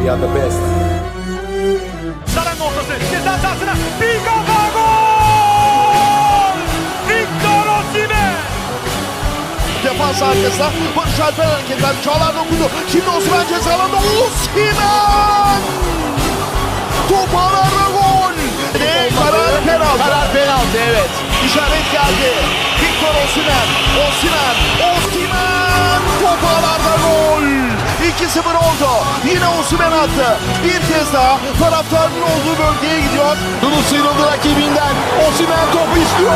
We are the best. Saran ortası ceza sahasına bir kafa gol! Victor Osimhen! Defans arkasına Barış Alper hareketler. Çağlar dokundu. Şimdi Osman ceza alanında. Osimhen! Top ağlarda gol. Ne? Karar penaltı. Karar penaltı evet. İşaret geldi. Victor Osimhen. Osimhen. Osimhen! 2-0 oldu. Yine Osimhen attı. Bir kez daha taraftarın olduğu bölgeye gidiyor. Yunus sıyrıldı rakibinden. Osimhen topu istiyor.